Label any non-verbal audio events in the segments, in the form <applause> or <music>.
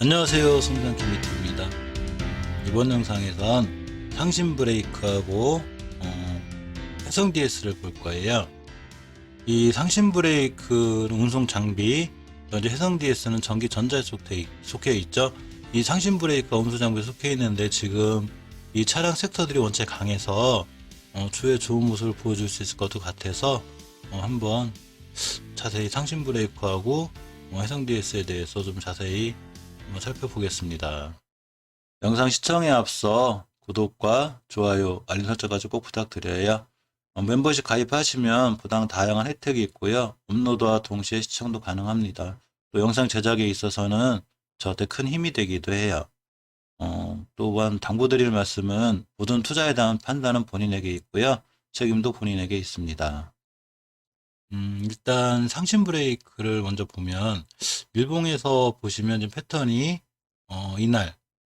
안녕하세요. 송장 김미트입니다. 이번 영상에선 상신 브레이크하고 어, 해성 DS를 볼 거예요. 이 상신 브레이크는 운송 장비 현재 해성 DS는 전기 전자에 속해, 속해 있죠. 이 상신 브레이크가 운송 장비에 속해 있는데 지금 이 차량 섹터들이 원체 강해서 어, 추후에 좋은 모습을 보여줄 수 있을 것 같아서 어, 한번 자세히 상신 브레이크하고 어, 해성 DS에 대해서 좀 자세히 한번 살펴보겠습니다. 영상 시청에 앞서 구독과 좋아요, 알림 설정까지 꼭 부탁드려요. 어, 멤버십 가입하시면 부당 다양한 혜택이 있고요. 업로드와 동시에 시청도 가능합니다. 또 영상 제작에 있어서는 저한테 큰 힘이 되기도 해요. 어, 또한 당부드릴 말씀은 모든 투자에 대한 판단은 본인에게 있고요. 책임도 본인에게 있습니다. 음, 일단 상신 브레이크를 먼저 보면 일봉에서 보시면 지금 패턴이 어, 이날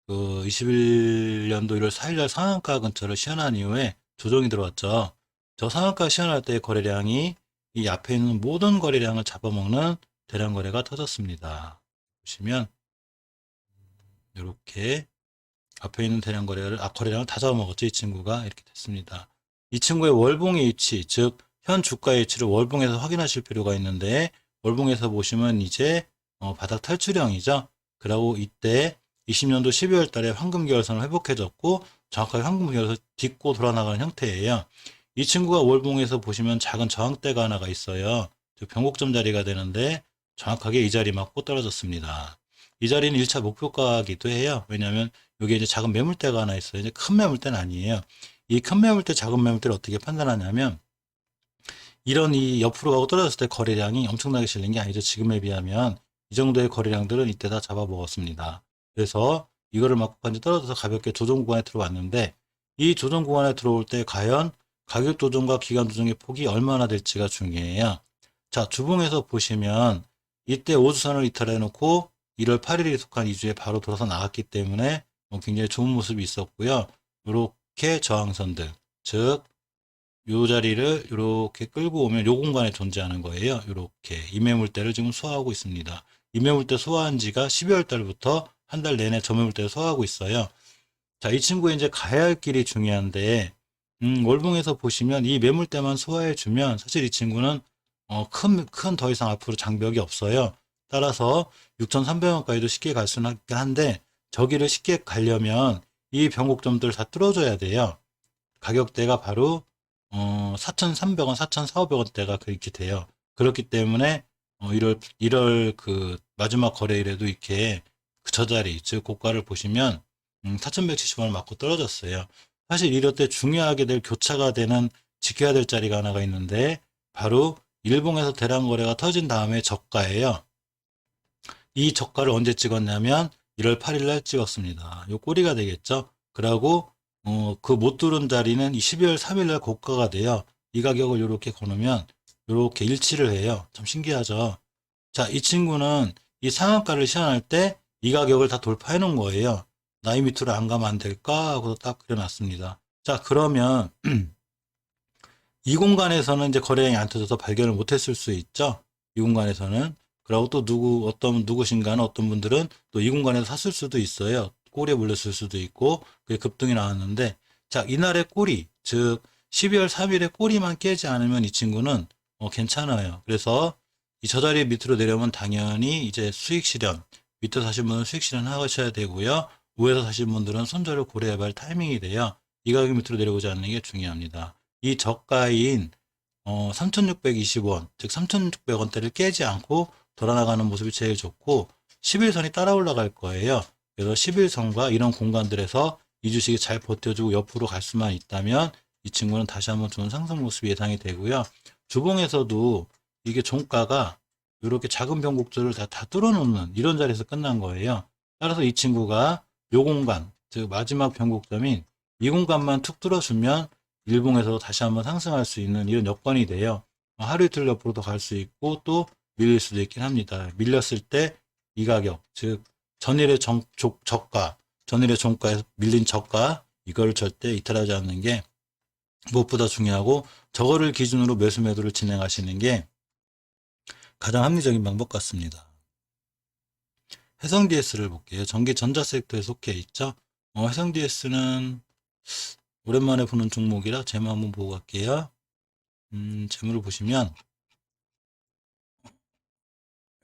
그 21년도 1월 4일날 상한가 근처를 시연한 이후에 조정이 들어왔죠. 저 상한가 시연할 때 거래량이 이 앞에 있는 모든 거래량을 잡아먹는 대량 거래가 터졌습니다. 보시면 이렇게 앞에 있는 대량 거래를 아 거래량을 다 잡아먹었죠. 이 친구가 이렇게 됐습니다. 이 친구의 월봉의 위치 즉 현 주가의 위치를 월봉에서 확인하실 필요가 있는데 월봉에서 보시면 이제 어, 바닥 탈출형이죠. 그리고 이때 20년도 12월 달에 황금 계열선을 회복해줬고 정확하게 황금 계열선 딛고 돌아나가는 형태예요. 이 친구가 월봉에서 보시면 작은 저항대가 하나가 있어요. 즉 변곡점 자리가 되는데 정확하게 이 자리 맞고 떨어졌습니다. 이 자리는 1차 목표가기도 해요. 왜냐하면 여기 이제 작은 매물대가 하나 있어요. 이제 큰 매물대는 아니에요. 이 큰 매물대, 작은 매물대를 어떻게 판단하냐면 이런 이 옆으로 가고 떨어졌을 때 거래량이 엄청나게 실린 게 아니죠. 지금에 비하면 이 정도의 거래량들은 이때 다 잡아먹었습니다. 그래서 이거를 간지 떨어져서 가볍게 조정 구간에 들어왔는데 이 조정 구간에 들어올 때 과연 가격 조정과 기간 조정의 폭이 얼마나 될지가 중요해요. 자, 주봉에서 보시면 이때 오주선을 이탈해 놓고 1월 8일에 속한 2주에 바로 돌아서 나왔기 때문에 뭐 굉장히 좋은 모습이 있었고요. 이렇게 저항선들, 즉, 요 자리를 이렇게 끌고 오면 요 공간에 존재하는 거예요. 이렇게 이매물대를 지금 소화하고 있습니다. 이매물대 소화한 지가 12월 달부터 한 달 내내 저매물대를 소화하고 있어요. 자, 이 친구의 이제 가야 할 길이 중요한데, 음, 월봉에서 보시면 이 매물대만 소화해 주면 사실 이 친구는 어, 큰, 큰 더 이상 앞으로 장벽이 없어요. 따라서 6,300원까지도 쉽게 갈 수는 한데, 저기를 쉽게 가려면 이 변곡점들을 다 뚫어줘야 돼요. 가격대가 바로 어, 4,300원, 4,400원대가 그렇게 돼요. 그렇기 때문에 어, 1월 1월 그 마지막 거래일에도 이렇게 그 저자리 즉 고가를 보시면 음, 4,170원을 맞고 떨어졌어요. 사실 이럴 때 중요하게 될 교차가 되는 지켜야 될 자리가 하나가 있는데 바로 일봉에서 대량 거래가 터진 다음에 저가예요. 이 저가를 언제 찍었냐면 1월 8일 날 찍었습니다. 요 꼬리가 되겠죠. 그러고 어, 그못 뚫은 자리는 12월 3일 날 고가가 돼요. 이 가격을 이렇게 거놓으면 이렇게 일치를 해요. 참 신기하죠. 자, 이 친구는 이 상한가를 시연할 때 이 가격을 다 돌파해 놓은 거예요. 나이 밑으로 안 가면 안 될까 하고 딱 그려놨습니다. 자, 그러면 <clears throat> 이 공간에서는 이제 거래량이 안 터져서 발견을 못했을 수 있죠. 이 공간에서는. 그리고 또 누구, 어떤 누구신가는 어떤 분들은 또 이 공간에서 샀을 수도 있어요. 꼬리에 물렸을 수도 있고, 그게 급등이 나왔는데, 자, 이날의 꼬리, 즉, 12월 3일에 꼬리만 깨지 않으면 이 친구는 어, 괜찮아요. 그래서 이 저 자리 밑으로 내려오면 당연히 이제 수익 실현, 밑에 사신 분은 수익 실현 하셔야 되고요. 위에서 사신 분들은 손절을 고려해야 할 타이밍이 돼요. 이 가격 밑으로 내려오지 않는 게 중요합니다. 이 저가인 어, 3,620원, 즉 3,600원대를 깨지 않고 돌아나가는 모습이 제일 좋고 11선이 따라 올라갈 거예요. 그래서 11선과 이런 공간들에서 이 주식이 잘 버텨주고 옆으로 갈 수만 있다면 이 친구는 다시 한번 좋은 상승 모습이 예상이 되고요. 주봉에서도 이게 종가가 이렇게 작은 변곡들을 다, 다 뚫어놓는 이런 자리에서 끝난 거예요. 따라서 이 친구가 요 공간, 즉 마지막 변곡점인 이 공간만 툭 뚫어주면 일봉에서 다시 한번 상승할 수 있는 이런 여건이 돼요. 하루 이틀 옆으로도 갈 수 있고 또 밀릴 수도 있긴 합니다. 밀렸을 때 이 가격, 즉 전일의 정, 조, 저가, 전일의 종가에서 밀린 저가 이걸 절대 이탈하지 않는 게 무엇보다 중요하고 저거를 기준으로 매수 매도를 진행하시는 게 가장 합리적인 방법 같습니다. 해성 DS를 볼게요. 전기 전자 섹터에 속해 있죠. 어, 해성 DS는 오랜만에 보는 종목이라 재무 한번 보고 갈게요. 음, 재무를 보시면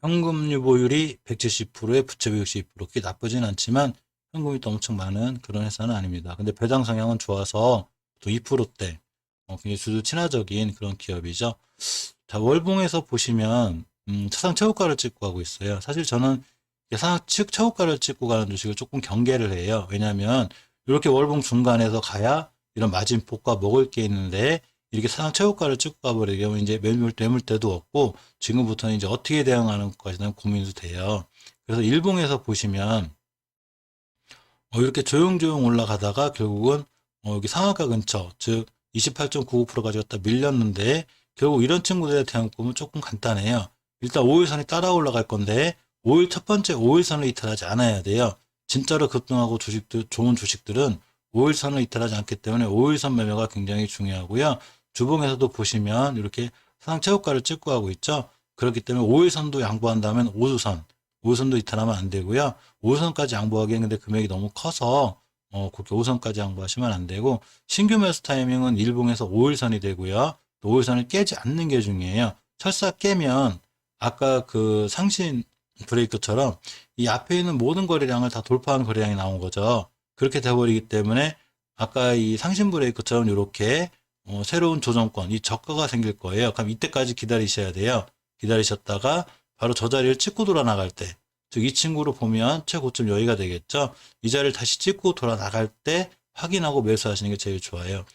현금 유보율이 170%에 부채비 62% 그게 나쁘진 않지만 현금이 또 엄청 많은 그런 회사는 아닙니다. 근데 배당 성향은 좋아서 또 2%대 어, 굉장히 주주 친화적인 그런 기업이죠. 자, 월봉에서 보시면 음, 차상 최고가를 찍고 가고 있어요. 사실 저는 예상 측 최고가를 찍고 가는 주식을 조금 경계를 해요. 왜냐하면 이렇게 월봉 중간에서 가야 이런 마진폭과 먹을 게 있는데 이렇게 사상 최고가를 찍고 가버리면 이제 매물 매물대도 없고 지금부터는 이제 어떻게 대응하는 것까지 대한 고민도 돼요. 그래서 일봉에서 보시면 어, 이렇게 조용조용 올라가다가 결국은 어, 여기 상한가 근처 즉 28.99%까지 갔다 밀렸는데 결국 이런 친구들에 대한 꿈은 조금 간단해요. 일단 5일선이 따라 올라갈 건데 5일 첫 번째 5일선을 이탈하지 않아야 돼요. 진짜로 급등하고 주식들 좋은 주식들은 5일선을 이탈하지 않기 때문에 5일선 매매가 굉장히 중요하고요. 주봉에서도 보시면 이렇게 상최고가를 찍고 하고 있죠. 그렇기 때문에 5일선도 양보한다면 5수선, 5일선도 이탈하면 안 되고요. 5일선까지 양보하기엔 근데 금액이 너무 커서 어, 그렇게 5선까지 양보하시면 안 되고 신규 매수 타이밍은 일봉에서 5일선이 되고요. 또 5일선을 깨지 않는 게 중요해요. 철사 깨면 아까 그 상신 브레이크처럼 이 앞에 있는 모든 거래량을 다 돌파한 거래량이 나온 거죠. 그렇게 돼버리기 때문에 아까 이 상신 브레이크처럼 이렇게 어, 새로운 조정권, 이 저가가 생길 거예요. 그럼 이때까지 기다리셔야 돼요. 기다리셨다가 바로 저 자리를 찍고 돌아 나갈 때, 즉 이 친구로 보면 최고점 여기가 되겠죠. 이 자리를 다시 찍고 돌아 나갈 때 확인하고 매수하시는 게 제일 좋아요.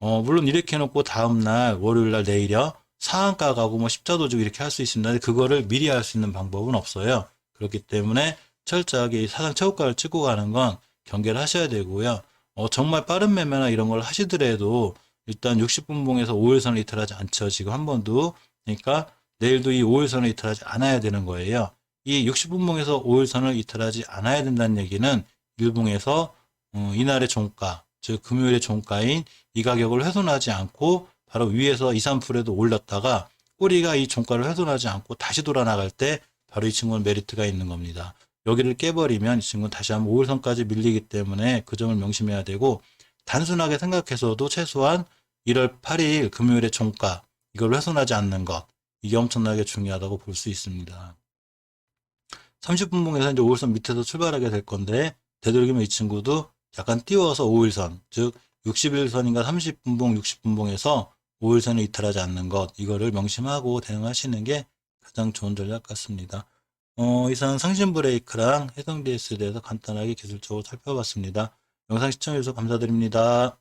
어, 물론 이렇게 해놓고 다음날 월요일 날 내일이요 상한가 가고 뭐 십자도 주고 이렇게 할 수 있습니다. 그거를 미리 할 수 있는 방법은 없어요. 그렇기 때문에 철저하게 이 사상 최고가를 찍고 가는 건 경계를 하셔야 되고요. 어, 정말 빠른 매매나 이런 걸 하시더라도 일단 60분 봉에서 5일선을 이탈하지 않죠. 지금 한 번도. 그러니까 내일도 이 5일선을 이탈하지 않아야 되는 거예요. 이 60분 봉에서 5일선을 이탈하지 않아야 된다는 얘기는 일봉에서 어, 이날의 종가, 즉 금요일의 종가인 이 가격을 훼손하지 않고 바로 위에서 2, 3%도 올렸다가 꼬리가 이 종가를 훼손하지 않고 다시 돌아 나갈 때 바로 이 친구는 메리트가 있는 겁니다. 여기를 깨버리면 이 친구는 다시 한번 5일선까지 밀리기 때문에 그 점을 명심해야 되고 단순하게 생각해서도 최소한 1월 8일 금요일의 종가 이걸 훼손하지 않는 것 이게 엄청나게 중요하다고 볼 수 있습니다. 30분봉에서 이제 5일선 밑에서 출발하게 될 건데 되도록이면 이 친구도 약간 띄워서 5일선 즉 61선인가 30분봉 60분봉에서 5일선을 이탈하지 않는 것 이거를 명심하고 대응하시는 게 가장 좋은 전략 같습니다. 어, 이상 상신 브레이크랑 해성 DS에 대해서 간단하게 기술적으로 살펴봤습니다. 영상 시청해주셔서 감사드립니다.